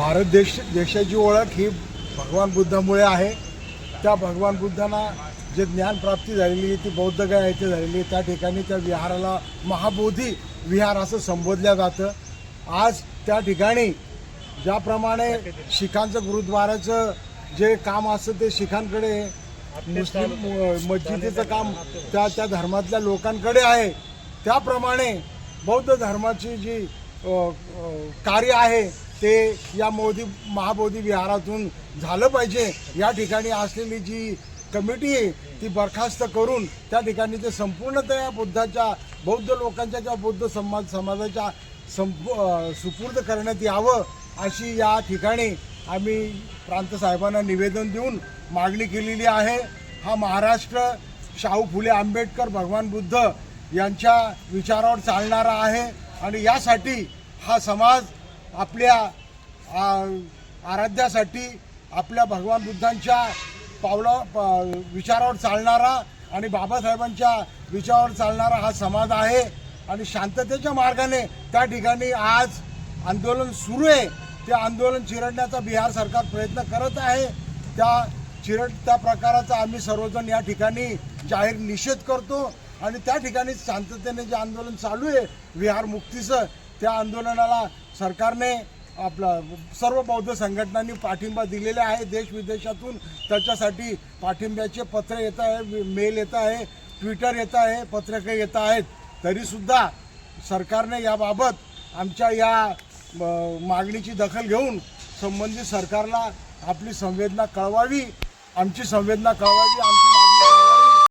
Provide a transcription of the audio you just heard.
भारत देश देशाची ओळख ही भगवान बुद्धामुळे आहे. त्या भगवान बुद्धांना जे ज्ञानप्राप्ती झालेली आहे ती बौद्धगया येथे झालेली आहे त्या ठिकाणी त्या विहाराला महाबोधी विहार असं संबोधलं जातं. आज त्या ठिकाणी ज्याप्रमाणे शिखांचं गुरुद्वाराचं जे काम असतं ते शिखांकडे मुस्लिम मस्जिदीचं काम त्या त्या धर्मातल्या लोकांकडे आहे. त्याप्रमाणे बौद्ध धर्माची जी कार्य आहे ते या मोदी महाबोधी विहारातून झालं पाहिजे. या ठिकाणी असलेली जी कमिटी आहे ती बरखास्त करून त्या ठिकाणी ते संपूर्णतया बुद्धाच्या बौद्ध लोकांच्या किंवा बौद्ध समाज समाजाच्या संपू सुपूर्द करण्यात यावं अशी या ठिकाणी आम्ही प्रांत साहेबांना निवेदन देऊन मागणी केलेली आहे. हा महाराष्ट्र शाहू फुले आंबेडकर भगवान बुद्ध यांच्या विचारावर चालणारा आहे. आणि यासाठी हा समाज आपल्या आराध्यासाठी आपल्या भगवान बुद्धांच्या पावला प- विचारावर चालणारा आणि बाबासाहेबांच्या विचारावर चालणारा हा समाज आहे. आणि शांततेच्या मार्गाने त्या ठिकाणी आज आंदोलन सुरू आहे. ते आंदोलन चिरडण्याचा बिहार सरकार प्रयत्न करत आहे. त्या चिरड त्या प्रकाराचा आम्ही सर्वजण या ठिकाणी जाहीर निषेध करतो. आणि त्या ठिकाणी शांततेने जे आंदोलन चालू आहे विहार मुक्तीचं त्या आंदोलनाला सरकारने आपला सर्व बौद्ध संघटनांनी पाठिंबा दिलेला आहे. देश विदेशातून त्याच्यासाठी पाठिंब्याचे पत्र येत आहे मेल येत आहे ट्विटर येत आहे पत्रके येत आहेत. तरीसुद्धा सरकारने याबाबत आमच्या या मागणीची दखल घेऊन संबंधित सरकारला आपली संवेदना कळवावी. आमची संवेदना कळवावी आमची